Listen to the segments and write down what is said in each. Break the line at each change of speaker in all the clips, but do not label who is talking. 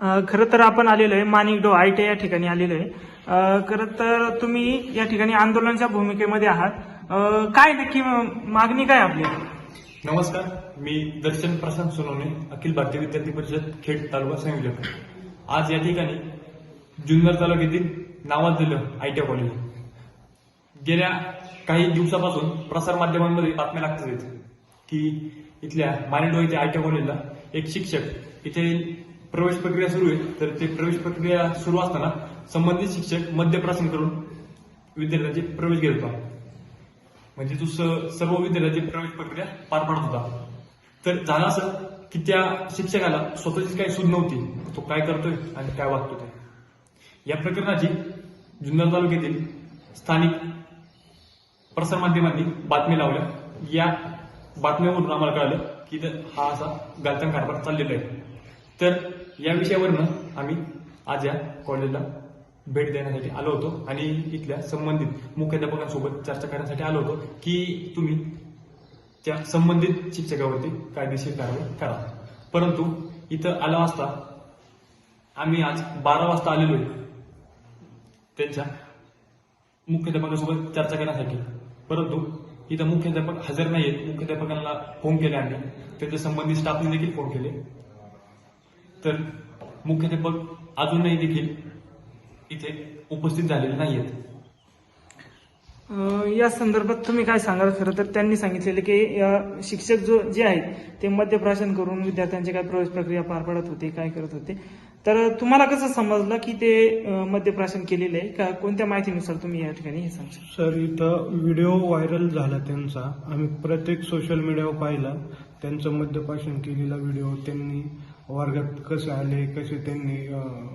खरं तर आपण आलेलो आहे मानिकडो आयटे आय टी या ठिकाणी आलेलो आहे. खरं तर तुम्ही या ठिकाणी आंदोलनाच्या भूमिकेमध्ये आहात. काय नक्की मागणी काय आपली?
नमस्कार मी दर्शन प्रशांत सोनवणे अखिल भारतीय विद्यार्थी परिषद खेड तालुका संयोजक आज या ठिकाणी जुन्नर तालुक्यातील नावाजलेलं आय टी कॉलेज गेल्या काही दिवसापासून प्रसार माध्यमांमध्ये बातम्या लागतात. की इथल्या मानेडो इथे आय टी कॉलेजला एक शिक्षक इथे प्रवेश प्रक्रिया सुरू आहे. तर ते प्रवेश प्रक्रिया सुरू असताना संबंधित शिक्षक मद्यप्राशन करून विद्यार्थ्यांचे प्रवेश घेत होता. म्हणजे तो स- सर्व विद्यार्थ्यांची प्रवेश प्रक्रिया पार पाडत होता. तर झालं असं की त्या शिक्षकाला स्वतःची काही सूज नव्हती. तो काय करतोय आणि काय वागतोय ते. या प्रकरणाची जुन्नर तालुक्यातील स्थानिक प्रसारमाध्यमांनी बातमी लावल्या. या बातमीवरून आम्हाला कळालं की हा असा गालतान कारभार चाललेला आहे. तर या विषयावरनं आम्ही आज या कॉलेजला भेट देण्यासाठी आलो होतो आणि इथल्या संबंधित मुख्याध्यापकांसोबत चर्चा करण्यासाठी आलो होतो की तुम्ही त्या संबंधित शिक्षकावरती कायदेशीर कारवाई करा. परंतु इथं आला असता आम्ही आज बारा वाजता आलेलो आहे. त्यांच्या मुख्याध्यापकासोबत चर्चा करण्यासाठी. परंतु इथं मुख्याध्यापक हजर नाही आहेत मुख्याध्यापकांना फोन केले आम्ही. त्यांच्या संबंधित स्टाफने देखील फोन केले. तर मुख्याध्यापक अजूनही देखील इथे उपस्थित झालेले नाहीयेत.
अ, या संदर्भात तुम्ही काय सांगाल खरं तर त्यांनी सांगितलेले की शिक्षक जो जे आहेत ते मद्यप्राशन करून विद्यार्थ्यांची काय प्रवेश प्रक्रिया पार पाडत होते काय करत होते. तर तुम्हाला कसं समजलं की ते मद्यप्राशन केलेलं आहे? का कोणत्या माहितीनुसार तुम्ही या ठिकाणी हे सांगता
सर इथं व्हिडिओ व्हायरल झाला त्यांचा. आम्ही प्रत्येक सोशल मीडियावर पाहिला. त्यांचं मद्यपाशन केलेला व्हिडिओ त्यांनी वर्गात कसे आले कसे त्यांनी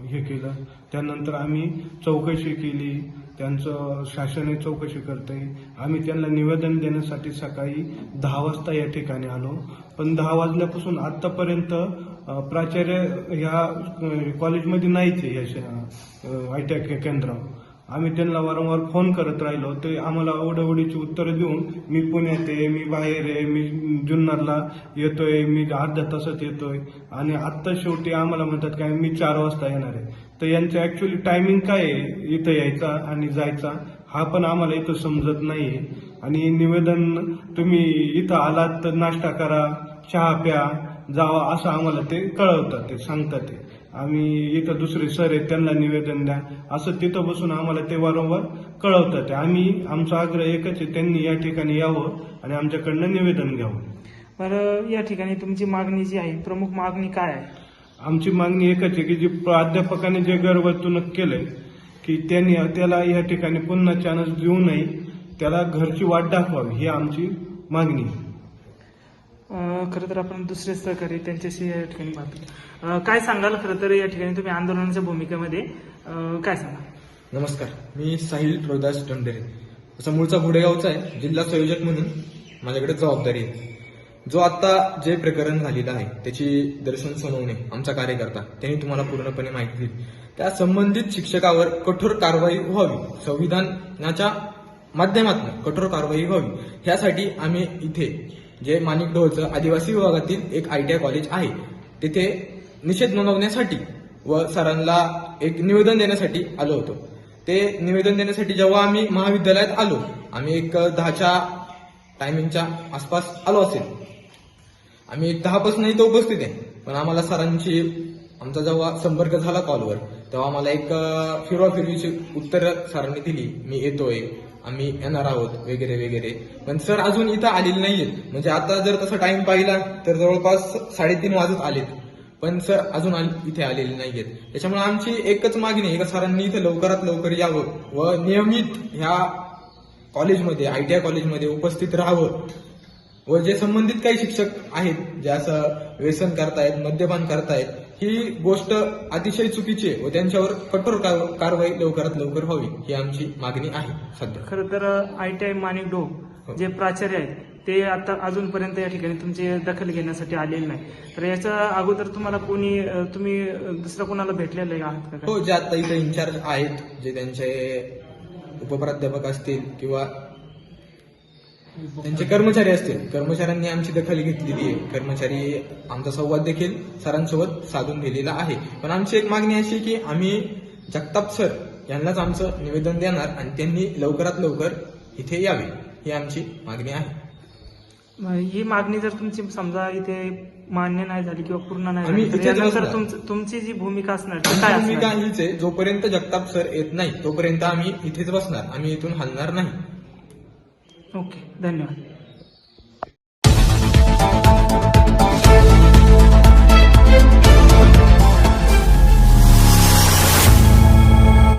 हे केलं. त्यानंतर आम्ही चौकशी केली. त्यांचं शासनाने चौकशी करते आम्ही त्यांना निवेदन देण्यासाठी सकाळी दहा वाजता या ठिकाणी आलो. पण दहा वाजल्यापासून आतापर्यंत प्राचार्य ह्या कॉलेजमध्ये नाहीच आहे या आय टी केंद्रावर. आम्ही त्यांना वारंवार फोन करत राहिलो. ते आम्हाला ओढवडीची उत्तरं देऊन मी पुण्यात आहे मी बाहेर आहे मी जुन्नरला येतोय मी अर्ध्या तासात येतोय. आणि आत्ता शेवटी आम्हाला म्हणतात काय मी चार वाजता येणार आहे तर यांचं ऍक्च्युली टायमिंग काय आहे? इथं यायचा आणि जायचा हा पण आम्हाला इथं समजत नाहीये. आणि निवेदन तुम्ही इथं आलात तर नाश्ता करा चहा प्या जावा असं आम्हाला ते कळवतात ते सांगतात ते. आम्ही इथं दुसरे सर आहेत त्यांना निवेदन द्या. असं तिथं बसून आम्हाला ते वारंवार कळवतात. आम्ही आमचा आग्रह एकच आहे त्यांनी या ठिकाणी यावं आणि आमच्याकडनं निवेदन घ्यावं.
बरं या ठिकाणी तुमची मागणी जी आहे प्रमुख मागणी काय आहे?
आमची मागणी एकच आहे की जी प्राध्यापकाने जे गैरवर्तणूक केलंय की त्यांनी त्याला या ठिकाणी पुन्हा चान्स देऊ नये. त्याला घरची वाट दाखवावी ही आमची मागणी आहे.
खरं तर आपण दुसरे सहकारी त्यांच्याशी या ठिकाणी पाहतो काय सांगाल? खरं तर या ठिकाणी तुम्ही आंदोलनाच्या भूमिकेमध्ये काय सांगा
नमस्कार. मी साहिल रोहिदास टंडेरे तसा मूळचा घोडेगावचा आहे जिल्हा संयोजक म्हणून माझ्याकडे जबाबदारी आहे. जो आता जे प्रकरण झालेलं आहे त्याची दर्शन सोनवणे आमचा कार्यकर्ता त्यांनी तुम्हाला पूर्णपणे माहिती दिली. त्या संबंधित शिक्षकावर कठोर कारवाई व्हावी संविधानाच्या माध्यमातून कठोर कारवाई व्हावी ह्यासाठी आम्ही इथे जे माणिक ढोळचं आदिवासी विभागातील एक आय टी आय कॉलेज आहे. तिथे निषेध नोंदवण्यासाठी व सरांना एक निवेदन देण्यासाठी आलो होतो. ते निवेदन देण्यासाठी जेव्हा आम्ही महाविद्यालयात आलो आम्ही एक दहाच्या टायमिंगच्या आसपास आलो असेल. आम्ही एक दहापासून इथं उपस्थित आहे. पण आम्हाला सरांची आमचा जेव्हा संपर्क झाला कॉलवर तेव्हा आम्हाला एक अं, फिरवा फिरवीची उत्तर सरांनी दिली. मी येतोय. आम्ही येणार आहोत वगैरे वगैरे. पण सर अजून इथं आलेले नाहीयेत. म्हणजे आता जर तसा टाइम पाहिला तर जवळपास साडेतीन वाजत आलेत. पण सर अजून आल- इथे आलेले नाहीयेत. त्याच्यामुळे आमची एकच मागणी आहे का सरांनी इथे लवकरात लवकर यावं व नियमित ह्या कॉलेजमध्ये आय टी आय कॉलेजमध्ये उपस्थित राहावं. व जे संबंधित काही शिक्षक आहेत जे असं व्यसन करतायत मद्यपान करतायत ही गोष्ट अतिशय चुकीची आहे व त्यांच्यावर कठोर कार- कारवाई लवकरात लवकर व्हावी ही आमची मागणी आहे सध्या.
खरं तर आय टी आय माणिक डो जे प्राचार्य आहेत ते आता अजूनपर्यंत या ठिकाणी तुमची दखल घेण्यासाठी आलेले नाही तर याच्या अगोदर तुम्हाला कोणी तुम्ही दुसऱ्या कोणाला भेटलेलं आहे आहात का?
हो जे आता इथे इन्चार्ज आहेत जे त्यांचे उपप्राध्यापक असतील किंवा त्यांचे कर्मचारी असतील. कर्मचाऱ्यांनी आमची दखल घेतलेली आहे. कर्मचारी आमचा संवाद देखील सरांसोबत साधून दिलेला आहे. पण आमची एक मागणी अशी की आम्ही जगताप सर यांनाच आमचं निवेदन देणार आणि त्यांनी लवकरात लवकर इथे यावे ही आमची मागणी आहे.
ही मागणी जर तुमची समजा इथे मान्य नाही झाली किंवा पूर्ण नाही
आम्ही
झाली तर
इथेच
यानंतर
बसणार.
तुमचं- तुमची जी भूमिका असणार ती काय
आमची भूमिका
असणार?
हीच आहे जोपर्यंत जगताप सर येत नाही तोपर्यंत आम्ही इथेच बसणार. आम्ही इथून हलणार नाही.
ओके धन्यवाद.